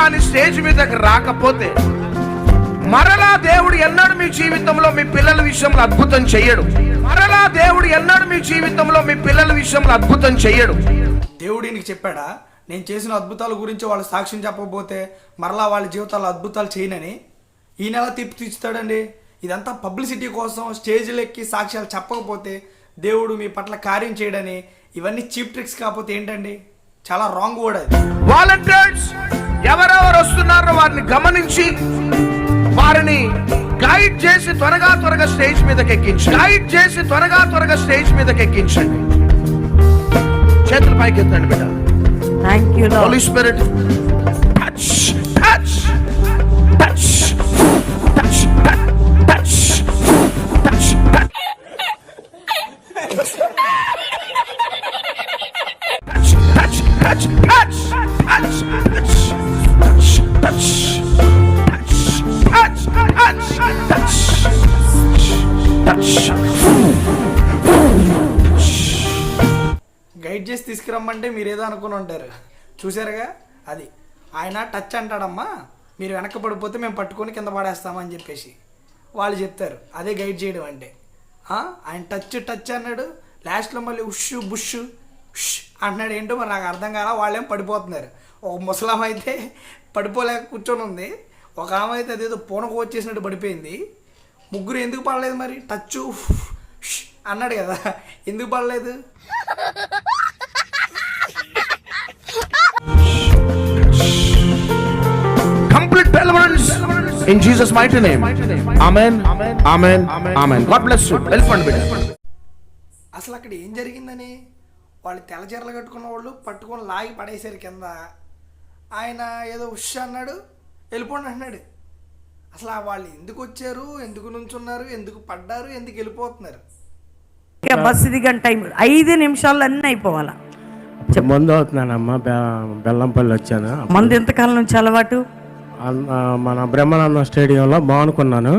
కానీ స్టేజ్ మీదకి రాకపోతే మరలా దేవుడు ఎన్నడూ మీ జీవితంలో మీ పిల్లల విషయంలో అద్భుతం చెయ్యడు. మరలా దేవుడు ఎన్నడూ మీ జీవితంలో మీ పిల్లల విషయంలో అద్భుతం చెయ్యడు. దేవుడు ఈయనకి చెప్పాడా నేను చేసిన అద్భుతాల గురించి వాళ్ళు సాక్ష్యం చెప్పకపోతే మరలా వాళ్ళ జీవితాల్లో అద్భుతాలు చేయనని? ఈయన ఎలా తీర్పు తీర్చుతాడండి? ఇదంతా పబ్లిసిటీ కోసం స్టేజ్లు ఎక్కి సాక్ష్యాలు చెప్పకపోతే దేవుడు మీ పట్ల కార్యం చేయడని ఇవన్నీ చీప్ ట్రిక్స్ కాకపోతే ఏంటండి? చాలా రాంగ్ వర్డ్ అది. వాలంటీర్స్ ఎవరెవరు వస్తున్నారో వారిని గమనించి వారిని గైడ్ చేసి త్వరగా త్వరగా స్టేజ్ మీదకి ఎక్కించండి గైడ్ చేసి త్వరగా త్వరగా స్టేజ్ మీదకి ఎక్కించండి. చేతులు పైకి ఎత్తండి బిడ్డ. థ్యాంక్ యూ హోలీ స్పిరిట్ అంటే మీరు ఏదో అనుకుని ఉంటారు. చూసారుగా అది. ఆయన టచ్ అంటాడమ్మా మీరు వెనక్కి పడిపోతే మేము పట్టుకొని కింద పడేస్తామని చెప్పేసి. వాళ్ళు చెప్తారు అదే గైడ్ చేయడం అంటే. ఆయన టచ్ టచ్ అన్నాడు లాస్ట్లో మళ్ళీ ఉష్ బుష్ ఉష్ అంటున్నాడు ఏంటో మరి నాకు అర్థం కాల వాళ్ళేం పడిపోతున్నారు. ఒక ముసలాం అయితే పడిపోలేక కూర్చొని ఉంది. ఒక ఆమె అయితే అదేదో పూనకు వచ్చేసినట్టు పడిపోయింది. ముగ్గురు ఎందుకు పడలేదు మరి? టచ్ అన్నాడు కదా. ఎందుకు పడలేదు? Complete deliverance in Jesus' mighty name. Amen. Amen. Amen. God bless you. Elephant bitter. అసలు అక్కడ ఏం జరిగిందని వాళ్ళు తెల్ల చీరలు కట్టుకున్న వాళ్ళు పట్టుకొని లాగి పడేశారు కింద ఆయన ఏదో ఉష్ అన్నాడు వెళ్ళిపోండి అంటున్నాడు అసలు ఆ వాళ్ళు ఎందుకు వచ్చారు ఎందుకు నుంచున్నారు ఎందుకు పడ్డారు ఎందుకు వెళ్ళిపోతున్నారు బస్సు దిగని టైం ఐదు నిమిషాల్లో అన్నీ అయిపోవాలా మందు అవుతున్నానమ్మా బెల్లంపల్లి వచ్చాను. మందు ఎంతకాలం నుంచి అలవాటు? మన బ్రహ్మానందం స్టేడియంలో బాగునుకున్నాను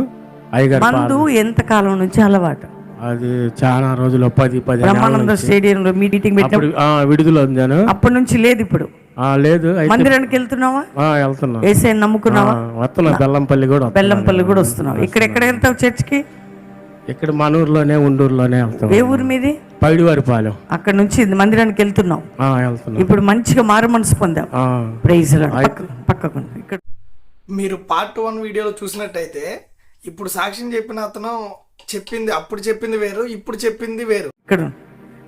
అయ్యగారు మందు ఎంతకాలం నుంచి అలవాటు? అది చాలా రోజులు పది పది బ్రహ్మానంద స్టేడియంలో మీటింగ్ పెట్టినప్పుడు? విడుదల ఉందాను అప్పటి నుంచి లేదు ఇప్పుడు. ఆ, లేదు మందిరానికి వెళ్తున్నావా? వెళ్తున్నా ఏసై నమ్ముకున్నావా? వస్తున్నా బెల్లంపల్లి కూడా. బెల్లంపల్లి కూడా వస్తున్నావు. ఇక్కడ ఎక్కడ వెళ్తావు చర్చ్కి? ఇక్కడ మన ఊర్లోనే ఉండూరులోనే వెళ్తాం. ఏ ఊరి మీది? పైడివారిపాలెం. అక్కడ నుంచి మందిరానికి ఆ, వెళ్తున్నా. ఇప్పుడు మంచిగా మారు మనసు పొందావు ఆ, ప్రైజ్ పక్కకు ఇక్కడ మీరు పార్ట్ వన్ వీడియోలో చూసినట్టయితే ఇప్పుడు సాక్ష్యం చెప్పిన అతను చెప్పింది అప్పుడు చెప్పింది వేరు ఇప్పుడు చెప్పింది వేరు. ఇక్కడ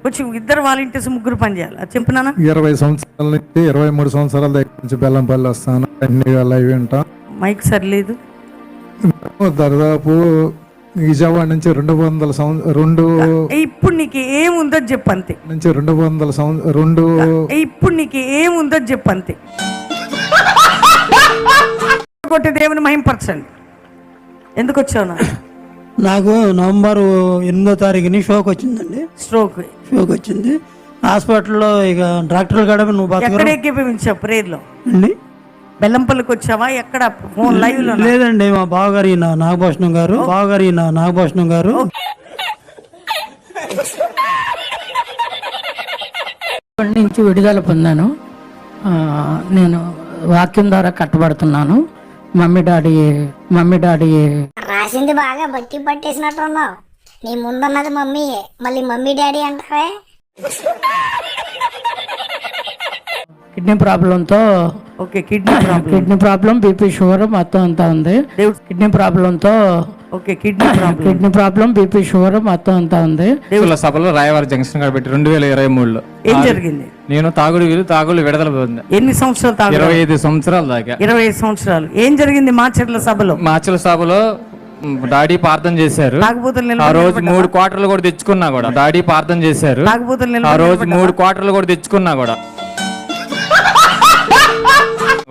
వచ్చి ఇద్దరు వాలంటీర్స్ ముగ్గురు పని చేయాలి. అది చెప్పినానా ఇరవై సంవత్సరాల నుంచి ఇరవై మూడు సంవత్సరాల దగ్గర నుంచి బెల్లంపల్లి వస్తాను. అన్ని లైవ్ వింటాం. మైక్ సరిలేదు. దాదాపు విజయవాడ నుంచి రెండు వందల సంవత్సరం రెండు ఇప్పుడు నీకు ఏముందో చెప్పు అంతే. నుంచి రెండు వందల సంవత్సరం రెండు ఇప్పుడు నీకు ఏముందో చెప్పు అంతే. కొట్టి దేవుని మహింపరచండి. ఎందుకు వచ్చావు నా నాకు నవంబర్ ఎనిమిదో తారీఖుని షోక్ వచ్చిందండి. స్ట్రోక్. షోక్ వచ్చింది. హాస్పిటల్లో ఇక డాక్టర్లు కూడా నువ్వు ఎక్కడ బతకరా ఎక్కిపించావు ప్రేర్లో అండి? బెల్లంపల్లికి వచ్చావా ఎక్కడ? ఫోన్ లైవ్లో లేదండి మా బావగారు ఈయన నాగభూషణం గారు. బావగారు ఈయన నాగభూషణం గారు. నుంచి విడుదల పొందాను. ఆ, నేను వాక్యం ద్వారా కట్టబడుతున్నాను. Mummy daddy mummy daddy. రాసింది బాగా బట్టి పట్టేసినట్టున్నావు. నీ ముందున్నది మమ్మీయే. మళ్ళీ మమ్మీ డాడీ అంటావే? కిడ్నీ ప్రాబ్లంతో okay kidney problem. Kidney problem BP sugar మొత్తం అంతా ఉంది. కిడ్నీ ప్రాబ్లంతో okay kidney problem. Kidney problem BP sugar మొత్తం అంతా ఉంది. సభలో రాయవారి జంక్షన్ కాడ పెట్టి రెండు వేల ఇరవై మూడులో ఏం జరిగింది? నేను తాగుడు వీలు తాగుడు విడుదల పొందా ఎన్ని సంవత్సరాలు తాగు ఇరవై ఐదు సంవత్సరాల దాకా. ఇరవై ఐదు సంవత్సరాలు. ఏం జరిగింది మాచర్ల సభలో? మాచల సభలో డాడీ ప్రార్థన చేశారు. ఆ రోజు మూడు క్వార్టర్లు కూడా తెచ్చుకున్నా కూడా. డాడీ ప్రార్థన చేశారు. ఆ రోజు మూడు క్వార్టర్లు కూడా తెచ్చుకున్నా కూడా.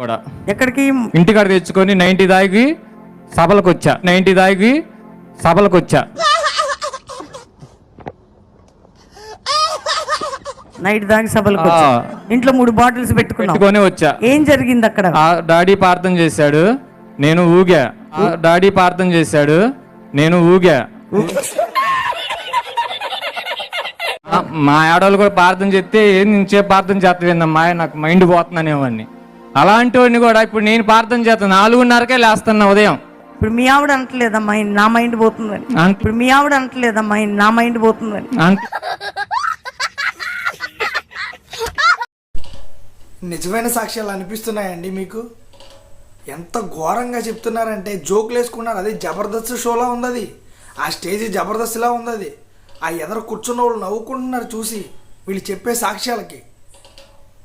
కూడా ఎక్కడికి? ఇంటికాడ తెచ్చుకొని నైన్టీ దాగి సభలకు వచ్చా. నైన్టీ దాగి సభలకు వచ్చా. నైట్ దాకా సభలకు. ఇంట్లో మూడు బాటిల్స్ పెట్టుకొని వచ్చా. ఏం జరిగింది అక్కడ? డాడీ ప్రార్థన చేశాడు. నేను ఊగా. డాడీ ప్రార్థన చేశాడు. నేను ఊగా. మా ఆడవాళ్ళు కూడా ప్రార్థన చేస్తే ఏం నుంచే ప్రార్థన చేస్తావేందమ్మా? నాకు మైండ్ పోతున్నానేవాడిని అలాంటి వాడిని కూడా ఇప్పుడు నేను ప్రార్థన చేస్తాను నాలుగున్నరకే లేస్తున్నా ఉదయం. ఇప్పుడు మీ ఆవిడ అంటలేదమ్మా నా మైండ్ పోతుందని. ఇప్పుడు మీ ఆవిడ అంటలేదమ్మా నా మైండ్ పోతుందని. నిజమైన సాక్ష్యాలు అనిపిస్తున్నాయండి మీకు? ఎంత ఘోరంగా చెప్తున్నారంటే జోకులు వేసుకున్నారు. అది జబర్దస్త్ షోలా ఉంది అది ఆ స్టేజ్ జబర్దస్త్లా ఉంది అది ఆ ఎదర కూర్చున్న వాళ్ళు నవ్వుకుంటున్నారు చూసి వీళ్ళు చెప్పే సాక్ష్యాలకి.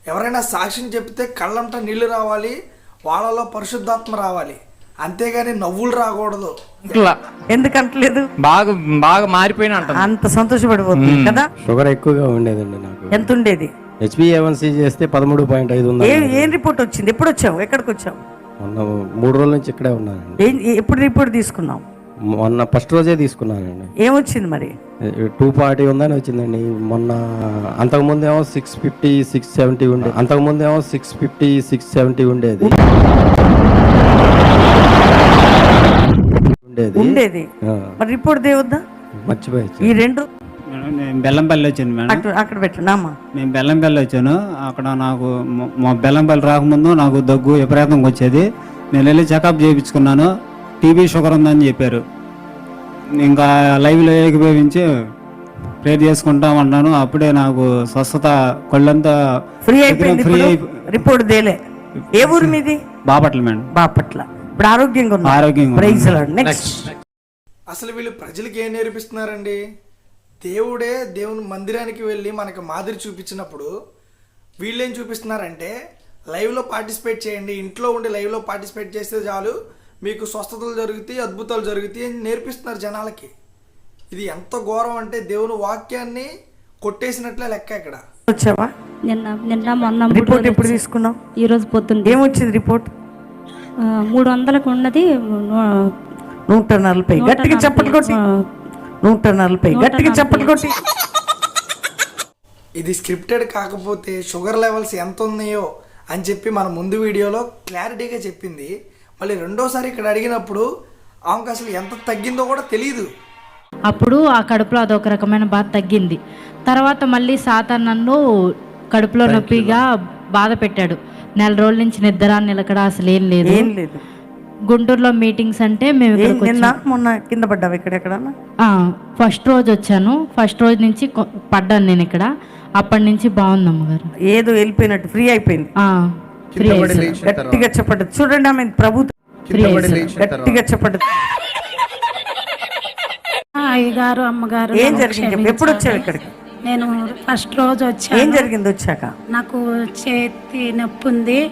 ఎవరైనా సాక్ష్యం చెప్తే కళ్ళంట నీళ్ళు రావాలి వాళ్ళలో పరిశుద్ధాత్మ రావాలి. అంతేగాని నవ్వులు రాకూడదు. ఇట్లా ఎందుకంటలేదు? బాగా బాగా మారిపోయిన అంత సంతోషపడిపోతుంది కదా? షుగర్ ఎక్కువగా ఉండేదండి నాకు. ఎంత ఉండేది? హెచ్బిఏవన్సీ చేస్తే పదమూడు పాయింట్ ఐదు ఉంది ఏ రిపోర్ట్ వచ్చింది? ఎప్పుడు వచ్చావు ఎక్కడికి వచ్చావు మొన్న మూడు రోజుల నుంచి ఇక్కడే ఉన్నానండి. ఏం ఎప్పుడు రిపోర్ట్ తీసుకున్నావు? మొన్న ఫస్ట్ రోజే తీసుకున్నానండి. ఏమొచ్చింది మరి? టూ ఫార్టీ ఉందని వచ్చిందండి. మొన్న అంతకుముందు ఏమో సిక్స్ ఫిఫ్టీ సిక్స్ సెవెంటీ ఉండే అంతకుముందు ఏమో సిక్స్ ఫిఫ్టీ సిక్స్ సెవెంటీ ఉండేది. ఉండేది. ఉండేది. మరి రిపోర్ట్ దేవద్దా మర్చిపోయి ఈ రెండు? మేడం నేను బెల్లంపల్లి వచ్చాను మేడం. అటు అక్కడ పెట్టు నామా నేను బెల్లంపల్లి వచ్చాను. అక్కడ నాకు మొ- మా బెల్లంపల్లి రాకముందు నాకు దగ్గు విపరీతంగా వచ్చేది. నేను వెళ్ళి చెకప్ చేయించుకున్నాను. టీబీ షుగర్ ఉందని చెప్పారు. ఇంకా లైవ్లో ఏకీభవించి ప్రేర్ చేసుకుంటా ఉన్నాను అప్పుడే నాకు స్వస్థత కళ్ళంతా ఫ్రీ అయిపోయింది ఫ్రీ రిపోర్ట్ దేలే ఏ ఊరు మీది? బాపట్ల మేడం. బాపట్ల. ఇప్పుడు ఆరోగ్యంగా ఉన్నా ఆరోగ్యంగా. ప్రైజ్ నెక్స్ట్ అసలు వీళ్ళు ప్రజలకి ఏం నేర్పిస్తున్నారండి? దేవుడే దేవుని మందిరానికి వెళ్ళి మనకు మాదిరి చూపించినప్పుడు వీళ్ళేం చూపిస్తున్నారంటే లైవ్లో పార్టిసిపేట్ చేయండి. ఇంట్లో ఉండి లైవ్లో పార్టిసిపేట్ చేస్తే చాలు. మీకు స్వస్థతలు జరుగుతాయి అద్భుతాలు జరుగుతాయి అని నేర్పిస్తున్నారు జనాలకి. ఇది ఎంత ఘోరం అంటే దేవుని వాక్యాన్ని కొట్టేసినట్లే లెక్క ఇక్కడ. వచ్చావా? నిన్న నిన్న మొన్న రిపోర్ట్ ఎప్పుడు తీసుకున్నావు? ఈ రోజు పొద్దున్న. ఏమొచ్చింది రిపోర్ట్? మూడు వందలకు ఉన్నది నూట నలభై గట్టిగా నలభై. చప్పట్లు కొట్టి. నూట నలభై గట్టిగా నలభై. చప్పట్లు కొట్టి. ఇది స్క్రిప్టెడ్ కాకపోతే షుగర్ లెవెల్స్ ఎంత ఉన్నాయో అని చెప్పి మన ముందు వీడియోలో క్లారిటీగా చెప్పింది. మళ్ళీ రెండోసారి ఇక్కడ అడిగినప్పుడు ఆమెకు అసలు ఎంత తగ్గిందో కూడా తెలియదు అప్పుడు ఆ కడుపులో అదొక రకమైన బాధ తగ్గింది. తర్వాత మళ్ళీ సాతాన్ నన్ను కడుపులో నొప్పిగా బాధ పెట్టాడు. నెల రోజుల నుంచి నిద్ర నిలకడ అసలు ఏం లేదు. ఏం లేదు. గుంటూరులో మీటింగ్స్ అంటే మేము నిన్న. మొన్న కింద పడ్డావు ఇక్కడ ఎక్కడన్నా? ఆ, ఫస్ట్ రోజు వచ్చాను. ఫస్ట్ రోజు నుంచి కొ- పడ్డాను నేను ఇక్కడ. అప్పటి నుంచి బాగుంది అమ్మగారు. ఏదో వెళ్ళిపోయినట్టు ఫ్రీ అయిపోయింది. ఆ, గట్టిగా చెప్పండి. చూడండి ఆమె ప్రభు ఫ్రీ కింద పడి అయ్యాను. లేచిన తర్వాత గట్టిగా చెప్పండి అయ్యగారు అమ్మగారు ఏం జరిగింది. ఎప్పుడు వచ్చావు ఇక్కడికి? నేను ఫస్ట్ రోజు ఏం వచ్చాను జరిగింది వచ్చాక? నాకు చేతి నొప్పి ఉంది.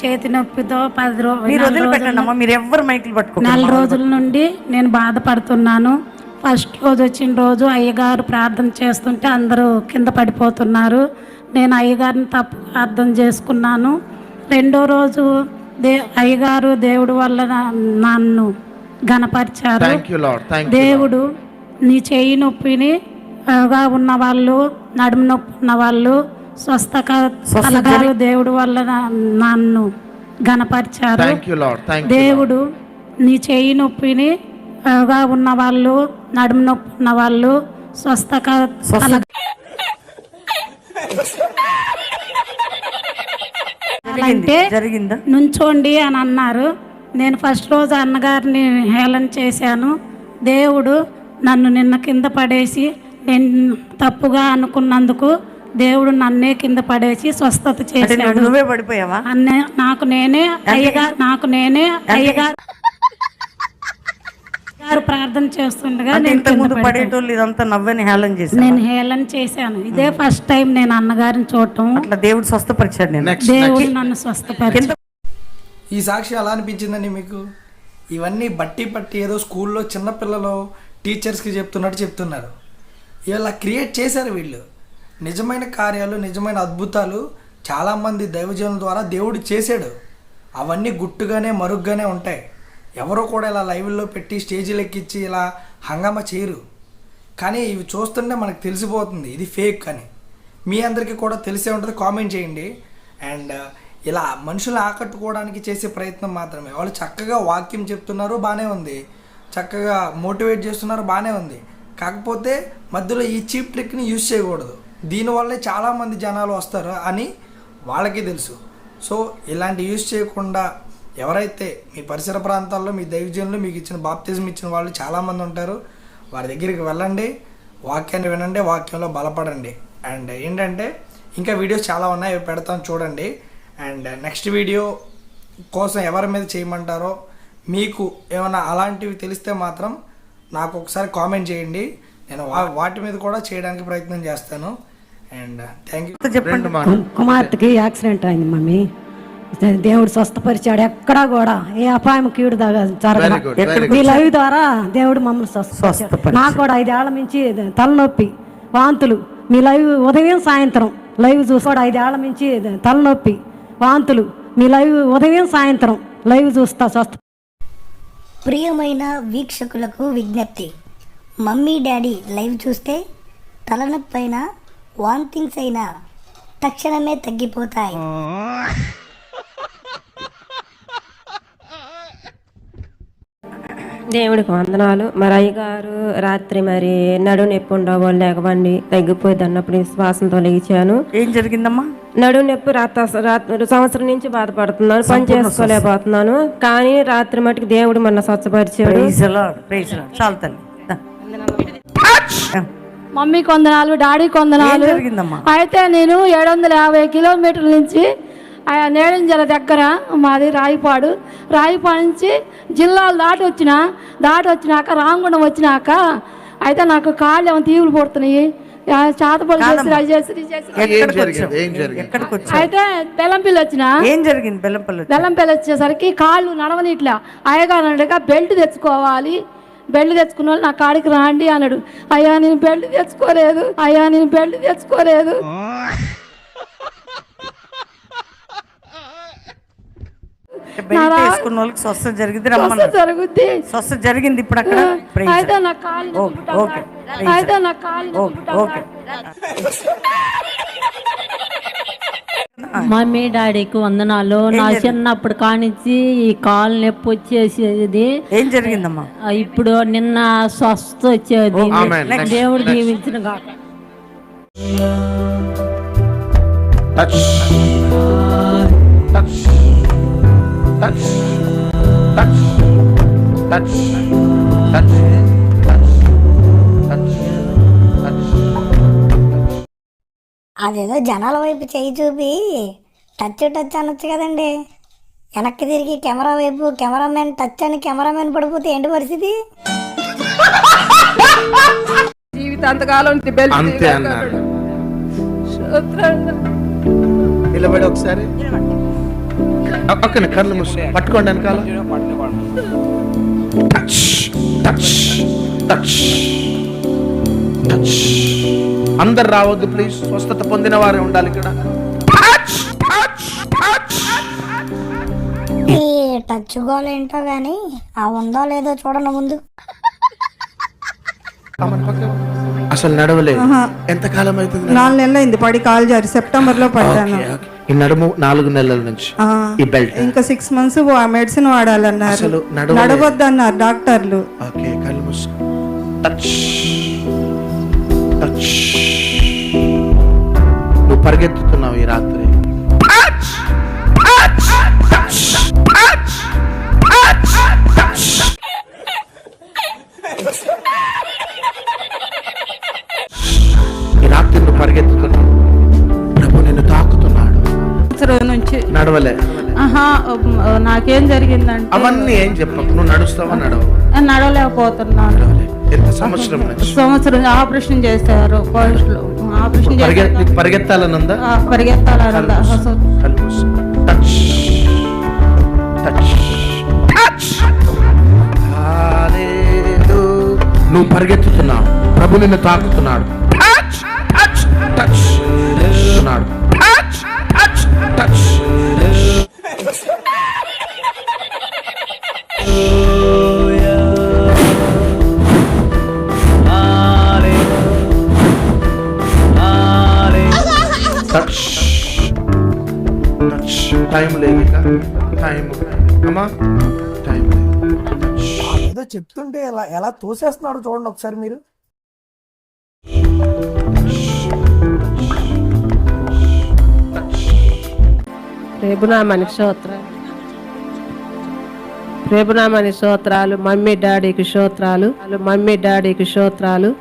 చేతి నొప్పితో పది రోజుల- మీరు ఎవ్వరు మైకులు పట్టుకో నెల రోజుల నుండి నేను బాధపడుతున్నాను. ఫస్ట్ రోజు వచ్చిన రోజు అయ్యగారు ప్రార్థన చేస్తుంటే అందరూ కింద పడిపోతున్నారు. నేను అయ్యగారిని తప్పు అర్థం చేసుకున్నాను. రెండో రోజు దే అయ్యగారు దేవుడు వల్ల నన్ను థ్యాంక్ దేవుడు నీ చెయ్యి నొప్పిని ఉన్న వాళ్ళు నడుము నొప్పి ఉన్న వాళ్ళు స్వస్థ కలగారు దేవుడు వల్ల నన్ను థ్యాంక్ దేవుడు నీ చెయ్యి నొప్పిని ఉన్న వాళ్ళు నడుము నొప్పి ఉన్న వాళ్ళు స్వస్థ కలగ అంటే జరిగిందా? నుంచోండి అని అన్నారు. నేను ఫస్ట్ రోజు అన్నగారిని హేళన చేశాను. దేవుడు నన్ను నిన్న కింద పడేసి నేను తప్పుగా అనుకున్నందుకు దేవుడు నన్నే కింద పడేసి స్వస్థత చేశాడు. నువ్వు- పడిపోయావా? అన్నే నాకు నేనే అయ్యగా నాకు నేనే అయ్యగారు. గారు ప్రార్థన చేస్తుండగా అంటే నేను ముందు. పడేటోళ్ళు ఇదంతా నవ్వని హేళన చేశాను నేను హేళన చేశాను. ఇదే ఫస్ట్ టైం నేను అన్నగారిని చూడటం. అట్లా దేవుడు స్వస్థపరిచాడు నేను దేవుడు నన్ను స్వస్థపరిచాడు. ఈ సాక్షి ఎలా అనిపించిందండి మీకు? ఇవన్నీ బట్టి పట్టి ఏదో స్కూల్లో చిన్నపిల్లలు టీచర్స్కి చెప్తున్నట్టు చెప్తున్నారు. ఇలా క్రియేట్ చేశారు వీళ్ళు. నిజమైన కార్యాలు నిజమైన అద్భుతాలు చాలామంది దైవజనుల ద్వారా దేవుడు చేశాడు. అవన్నీ గుట్టుగానే మరుగ్గానే ఉంటాయి. ఎవరో కూడా ఇలా లైవ్లో పెట్టి స్టేజీలు ఎక్కించి ఇలా హంగామా చేయరు. కానీ ఇవి చూస్తుంటే మనకు తెలిసిపోతుంది ఇది ఫేక్ అని. మీ అందరికీ కూడా తెలిసే ఉంటుంది కామెంట్ చేయండి. అండ్ ఇలా మనుషులు ఆకట్టుకోవడానికి చేసే ప్రయత్నం మాత్రమే. వాళ్ళు చక్కగా వాక్యం చెప్తున్నారు బాగానే ఉంది. చక్కగా మోటివేట్ చేస్తున్నారు బాగానే ఉంది. కాకపోతే మధ్యలో ఈ చీప్ ట్రిక్ని యూజ్ చేయకూడదు. దీనివల్లే చాలామంది జనాలు వస్తారు అని వాళ్ళకి తెలుసు. సో ఇలాంటి యూజ్ చేయకుండా ఎవరైతే మీ పరిసర ప్రాంతాల్లో మీ దైవజనులు మీకు ఇచ్చిన బాప్తిజం ఇచ్చిన వాళ్ళు చాలామంది ఉంటారు. వారి దగ్గరికి వెళ్ళండి వాక్యాన్ని వినండి వాక్యంలో బలపడండి. అండ్ ఏంటంటే ఇంకా వీడియోస్ చాలా ఉన్నాయి అవి పెడతాం చూడండి. అండ్ నెక్స్ట్ వీడియో కోసం ఎవరి మీద చేయమంటారో మీకు ఏమైనా అలాంటివి తెలిస్తే మాత్రం నాకు ఒకసారి కామెంట్ చేయండి. నేను వా- వాటి మీద కూడా చేయడానికి ప్రయత్నం చేస్తాను. And thank you. మాట కుమార్తెకి యాక్సిడెంట్ అయింది మమ్మీ. దేవుడు స్వస్థపరిచాడు ఎక్కడా కూడా. ఏ అపాయం కీడు. మీ లైవ్ ద్వారా దేవుడు మమ్మల్ని స్వస్థపరిచాడు. నాకు కూడా ఐదేళ్ళ నుంచి తలనొప్పి వాంతులు. మీ లైవ్ ఉదయం సాయంత్రం. లైవ్ చూసి కూడా ఐదేళ్ళ నుంచి తలనొప్పి వాంతులు. మీ లైవ్ ఉదయం సాయంత్రం. లైవ్ చూస్తా స్వస్థ ప్రియమైన వీక్షకులకు విజ్ఞప్తి. మమ్మీ డాడీ లైవ్ చూస్తే తలనొప్పి అయినా వాంతింగ్స్ అయినా తక్షణమే తగ్గిపోతాయి. దేవుడికి వందనాలు. మరి అయ్యగారు రాత్రి మరి నడు నొప్పి ఉండవు లేకబండి తగ్గిపోయింది అన్నప్పుడు విశ్వాసంతో లేచాను. ఏం జరిగిందమ్మా? నడు నొప్పి రాత్రి సంవత్సరం నుంచి బాధపడుతున్నాను పని చేసుకోలేకపోతున్నాను. కానీ రాత్రి మటుకు దేవుడు మన స్వచ్ఛపరిచాడు. చాలు తల్లి. దా. మమ్మీ కొందనాలు డాడీ కొందనాలు? అయితే నేను ఏడు వందల యాభై కిలోమీటర్ల నుంచి ఆ నేడంజల దగ్గర మాది రాయిపాడు. రాయిపాడు నుంచి జిల్లాలు దాటి వచ్చిన దాటి వచ్చినాక రామగుండం వచ్చినాక అయితే నాకు కాళ్ళు ఏమో తీవులు పడుతున్నాయి. చేతపడి చేసి అది చేసి ఇది చేసి. ఏం ఎక్కడికి జరిగింది? వచ్చావు? ఏం జరిగింది? ఎక్కడికి వచ్చావు? అయితే బెల్లంపిల్లి వచ్చిన. ఏం జరిగింది బెల్లంపల్లి? బెల్లంపల్లి వచ్చేసరికి కాళ్ళు నడవనిట్లా. అయ్యగారు అన్నాడుగా బెల్ట్ తెచ్చుకోవాలి. బెల్ట్ తెచ్చుకున్న వాళ్ళు నా కాడికి రాండి అన్నాడు. అయ్యా నేను బెల్ట్ తెచ్చుకోలేదు. అయ్యా నేను బెల్ట్ తెచ్చుకోలేదు. బెల్ట్ వేసుకున్న వాళ్ళకి స్వస్థ జరిగింది స్వస్థ రమ్మన్నారు. జరుగుద్ది. స్వస్థ జరిగింది ఇప్పుడు అక్కడ? ప్రైజ్ అయితే నా కాలు ఓకే, ఓకే. అయితే నా కాలు ఓకే ఓకే. మమ్మీ డాడీకి వందనాలు. నా చిన్నప్పుడు కానించి ఈ కాలు నొప్పి వచ్చేసేది. ఏం జరిగిందమ్మా? ఇప్పుడు నిన్న స్వస్థ వచ్చేది. దేవుడు. దీవించిన కాక touch touch touch touch touch అదేదో జనాల వైపు చేయి చూపి టచ్ టచ్ అనొచ్చు కదండి. వెనక్కి తిరిగి కెమెరా వైపు కెమెరామెన్ టచ్ అని కెమెరామెన్ పడిపోతే ఏంటి పరిస్థితి? అంతే అన్నాడు. నిలబడి ఒకసారి. ఒక్కని కళ్ళు మూసి పట్టుకోండి వెనకాల. టచ్ టచ్ టచ్ అందరు రావద్దు ప్లీజ్ స్వస్థత పొందిన వారే ఉండాలి ఇక్కడ. టచ్ ఈ గోల్ ఏంటో కానీ ఆ ఉందో లేదో చూడండి ముందు. అసలు నడవలేదు. ఎంత కాలం అవుతుంది నాలుగు నెలలు అయింది పడి కాలు జారి. సెప్టెంబర్లో పడ్డాను. ఈ నడుము నాలుగు నెలల నుంచి ఈ బెల్ట్ ఇంకా సిక్స్ మంత్స్ మెడిసిన్ వాడాలన్నారు. నడవద్దన్నారు డాక్టర్లు. ఓకే కళ్ళు మూసుకో. టచ్. టచ్. నువ్వు పరిగెత్తుతున్నావు ఈ రాత్రి. నడవలే ఆహా నాకేం జరిగిందంటే అవన్నీ ఏం చెప్పకు. నువ్వు నడుస్తావా నడవ? నడవలేకపోతున్నాను. నడవలే. ఎంత సంవత్సరం సంవత్సరం ఆపరేషన్ చేశారు. ఫస్ట్లో ఆపరేషన్ పరిగె- నీకు పరిగెత్తాలనుందా? పరిగెత్తాలన్నదా కళ్ళు మూసుకో. టచ్. టచ్. టచ్. హల్లెలూయా. నువ్వు పరిగెత్తుతున్నావు. ప్రభు నిన్ను తాకుతున్నాడు. Touch. Touch. Touch. Touch touch time లేదు ఇక. టైం అమ్మా టైం ఏదో చెప్తుంటే ఎలా ఎలా తోసేస్తున్నాడు చూడండి ఒకసారి మీరు. ప్రభునామానికి స్తోత్రాలు. ప్రభునామానికి స్తోత్రాలు. మమ్మీ డాడీకి స్తోత్రాలు. మమ్మీ డాడీకి స్తోత్రాలు.